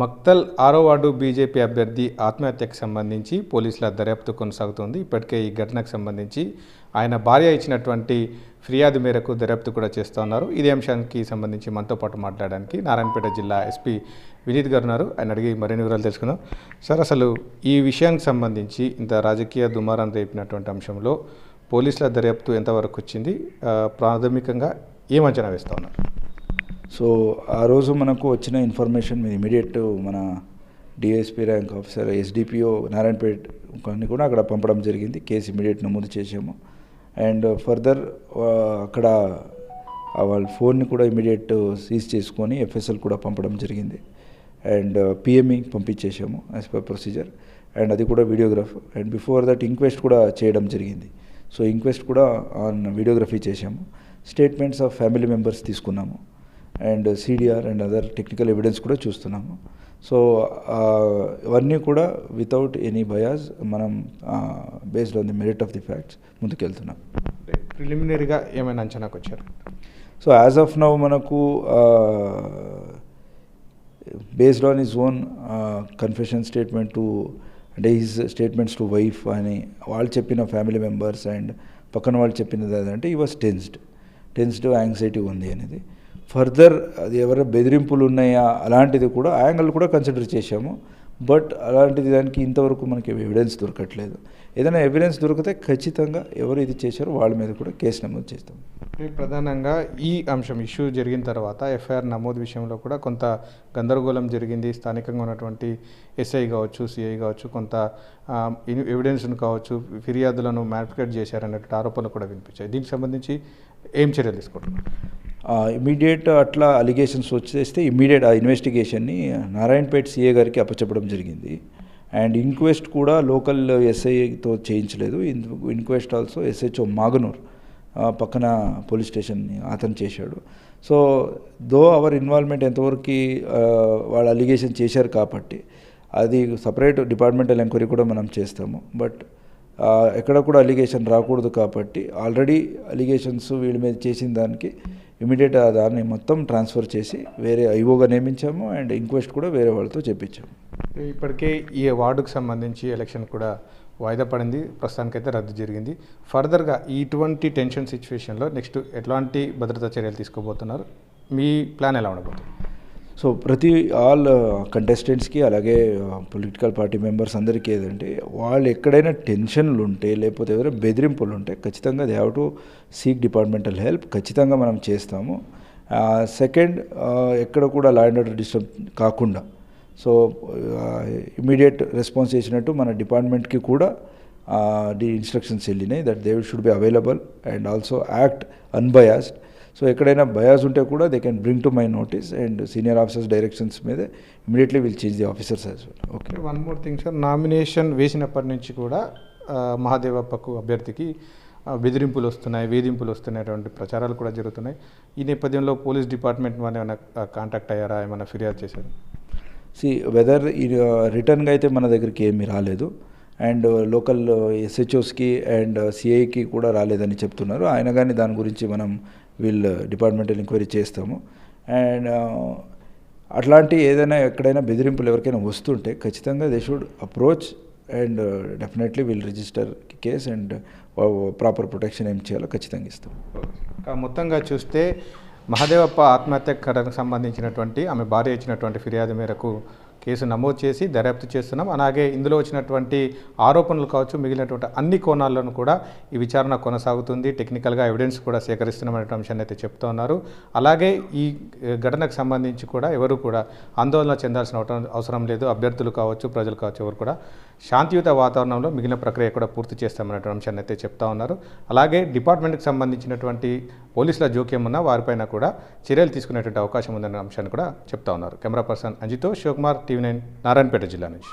మక్తల్ ఆరో ward BJP అభ్యర్థి ఆత్మహత్యకు సంబంధించి పోలీసుల దర్యాప్తు కొనసాగుతోంది. ఇప్పటికే ఈ ఘటనకు సంబంధించి ఆయన భార్య ఇచ్చినటువంటి ఫిర్యాదు మేరకు దర్యాప్తు కూడా చేస్తూ ఉన్నారు. ఇదే అంశానికి సంబంధించి మనతో పాటు మాట్లాడడానికి నారాయణపేట జిల్లా ఎస్పీ వినీత్ గారు ఉన్నారు. ఆయన అడిగి మరిన్ని వివరాలు తెలుసుకుందాం. సార్ అసలు ఈ విషయానికి సంబంధించి ఇంత రాజకీయ దుమారం రేపినటువంటి అంశంలో పోలీసుల దర్యాప్తు ఎంతవరకు వచ్చింది? ప్రాథమికంగా ఏం అంచనా వేస్తూ ఉన్నారు? సో ఆ రోజు మనకు వచ్చిన ఇన్ఫర్మేషన్ మీద ఇమీడియట్ మన DSP rank officer SDPO Narayanpet కానీ కూడా అక్కడ పంపడం జరిగింది. కేసు ఇమీడియట్ నమోదు చేసాము అండ్ ఫర్దర్ అక్కడ వాళ్ళ ఫోన్ని కూడా ఇమీడియట్ సీజ్ చేసుకొని ఎఫ్ఎస్ఎల్ కూడా పంపడం జరిగింది. అండ్ పిఎంఈ పంపించేసాము యాజ్ పర్ ప్రొసీజర్ అండ్ అది కూడా videograph. And before that inquest కూడా చేయడం జరిగింది. సో ఇంక్వెస్ట్ కూడా ఆన్ వీడియోగ్రఫీ చేసాము స్టేట్మెంట్స్ ఆఫ్ ఫ్యామిలీ మెంబర్స్ తీసుకున్నాము. And CDR and other technical evidence కూడా చూస్తున్నాము. సో ఇవన్నీ కూడా వితౌట్ ఎనీ బయాస్ మనం based on the merit of the facts ముందుకెళ్తున్నాం. ప్రిలిమినరీగా ఏమైనా అంచనాకు వచ్చారు? సో యాజ్ ఆఫ్ నౌ మనకు based on his own confession statement to అంటే హిజ్ స్టేట్మెంట్స్ టు వైఫ్ అని వాళ్ళు చెప్పిన ఫ్యామిలీ మెంబర్స్ అండ్ పక్కన వాళ్ళు చెప్పినది అదంటే ఈ వాజ్ టెన్స్డ్ టెన్స్డ్ యాంగ్జైటీ ఉంది అనేది. ఫర్దర్ అది ఎవరైనా బెదిరింపులు ఉన్నాయా అలాంటిది కూడా యాంగిల్ కూడా కన్సిడర్ చేశాము. బట్ అలాంటిది దానికి ఇంతవరకు మనకి ఎవిడెన్స్ దొరకట్లేదు. ఏదైనా ఎవిడెన్స్ దొరికితే ఖచ్చితంగా ఎవరు ఇది చేశారో వాళ్ళ మీద కూడా కేసు నమోదు చేస్తాం. ప్రధానంగా ఈ అంశం ఇష్యూ జరిగిన తర్వాత ఎఫ్ఐఆర్ నమోదు విషయంలో కూడా కొంత గందరగోళం జరిగింది. స్థానికంగా ఉన్నటువంటి ఎస్ఐ కావచ్చు సిఐ కావచ్చు కొంత ఎవిడెన్స్ను కావచ్చు ఫిర్యాదులను మ్యానిపులేట్ చేశారన్నటువంటి ఆరోపణలు కూడా వినిపించాయి. దీనికి సంబంధించి ఏం చర్యలు తీసుకుంటున్నారు? ఇమీడియట్ అట్లా అలిగేషన్స్ వచ్చేస్తే ఇమీడియట్ ఆ ఇన్వెస్టిగేషన్ని నారాయణపేట్ సీఏ గారికి అప్పచెప్పడం జరిగింది. అండ్ ఇంక్వెస్ట్ కూడా లోకల్ ఎస్ఐతో చేయించలేదు. ఇంక్వెస్ట్ ఆల్సో ఎస్హెచ్ఓ మాగనూర్ పక్కన పోలీస్ స్టేషన్ని అతను చేశాడు. సో దో అవర్ ఇన్వాల్వ్మెంట్ ఎంతవరకు వాళ్ళు అలిగేషన్ చేశారు కాబట్టి అది సపరేట్ డిపార్ట్మెంటల్ ఎంక్వైరీ కూడా మనం చేస్తాము. బట్ ఎక్కడ కూడా అలిగేషన్ రాకూడదు కాబట్టి ఆల్రెడీ అలిగేషన్స్ వీళ్ళ మీద చేసిన దానికి ఇమీడియట్ దాన్ని మొత్తం ట్రాన్స్ఫర్ చేసి వేరే ఐఓగా నియమించాము అండ్ ఇంక్వెస్ట్ కూడా వేరే వాళ్ళతో చెప్పించాము ఇప్పటికే ఈ వార్డుకు సంబంధించి ఎలక్షన్ కూడా వాయిదా పడింది. ప్రస్తుతానికైతే రద్దు జరిగింది. ఫర్దర్గా ఇటువంటి టెన్షన్ సిచ్యువేషన్లో నెక్స్ట్ ఎట్లాంటి భద్రతా చర్యలు తీసుకోబోతున్నారు? మీ ప్లాన్ ఎలా ఉండబోతుంది? సో ప్రతి ఆల్ కంటెస్టెంట్స్కి అలాగే పొలిటికల్ పార్టీ మెంబర్స్ అందరికీ ఏదంటే వాళ్ళు ఎక్కడైనా టెన్షన్లు ఉంటే లేకపోతే ఎవరైనా బెదిరింపులు ఉంటే ఖచ్చితంగా they have to seek departmental help ఖచ్చితంగా మనం చేస్తాము. సెకండ్ ఎక్కడ కూడా లా అండ్ ఆర్డర్ డిస్టర్బ్ కాకుండా సో ఇమీడియట్ రెస్పాన్స్ చేసినట్టు మన డిపార్ట్మెంట్కి కూడా ది ఇన్స్ట్రక్షన్స్ వెళ్ళినాయి that they should be available and also act unbiased so ఎక్కడైనా బయాస్ ఉంటే కూడా they can bring to my notice and senior officers directions మీద immediately will change the officers as well okay one more thing sir nomination వేసినప్పటి నుంచి కూడా మహాదేవప్పకు అభ్యర్థికి బెదిరింపులు వస్తున్నాయి వేధింపులు వస్తున్నటువంటి ప్రచారాలు కూడా జరుగుతున్నాయి. ఈ నేపథ్యంలో పోలీస్ డిపార్ట్మెంట్ ఏమైనా కాంటాక్ట్ అయ్యారా? ఏమైనా ఫిర్యాదు చేశారు? సి వెదర్ రిటర్న్గా అయితే మన దగ్గరికి ఏమీ రాలేదు. అండ్ లోకల్ ఎస్హెచ్ఓస్కి అండ్ సిఐకి కూడా రాలేదని చెప్తున్నారు. ఆయన కానీ దాని గురించి మనం వీళ్ళు డిపార్ట్మెంటల్ ఎంక్వైరీ చేస్తాము. అండ్ అట్లాంటి ఏదైనా ఎక్కడైనా బెదిరింపులు ఎవరికైనా వస్తుంటే ఖచ్చితంగా they should approach and definitely will register case and proper protection ఏం చేయాలో ఖచ్చితంగా ఇస్తాం. మొత్తంగా చూస్తే మహాదేవప్ప ఆత్మహత్య ఘటనకు సంబంధించినటువంటి ఆమె భార్య ఇచ్చినటువంటి ఫిర్యాదు మేరకు కేసు నమోదు చేసి దర్యాప్తు చేస్తున్నాం. అలాగే ఇందులో వచ్చినటువంటి ఆరోపణలు కావచ్చు మిగిలినటువంటి అన్ని కోణాలను కూడా ఈ విచారణ కొనసాగుతుంది. టెక్నికల్గా ఎవిడెన్స్ కూడా సేకరిస్తున్నామనే అంశాన్ని అయితే చెప్తూ ఉన్నారు. అలాగే ఈ ఘటనకు సంబంధించి కూడా ఎవరు కూడా ఆందోళన చెందాల్సిన అవసరం లేదు. అభ్యర్థులు కావచ్చు ప్రజలు కావచ్చు ఎవరు కూడా శాంతియుత వాతావరణంలో మిగిలిన ప్రక్రియ కూడా పూర్తి చేస్తామనేటువంటి అంశాన్ని అయితే చెప్తా ఉన్నారు. అలాగే డిపార్ట్మెంట్కి సంబంధించినటువంటి పోలీసుల జోక్యం ఉన్న వారిపైన కూడా చర్యలు తీసుకునేటువంటి అవకాశం ఉందనే అంశాన్ని కూడా చెప్తా ఉన్నారు. కెమెరా పర్సన్ అంజితో శివకుమార్ టీవీ నైన్ నారాయణపేట జిల్లా నుంచి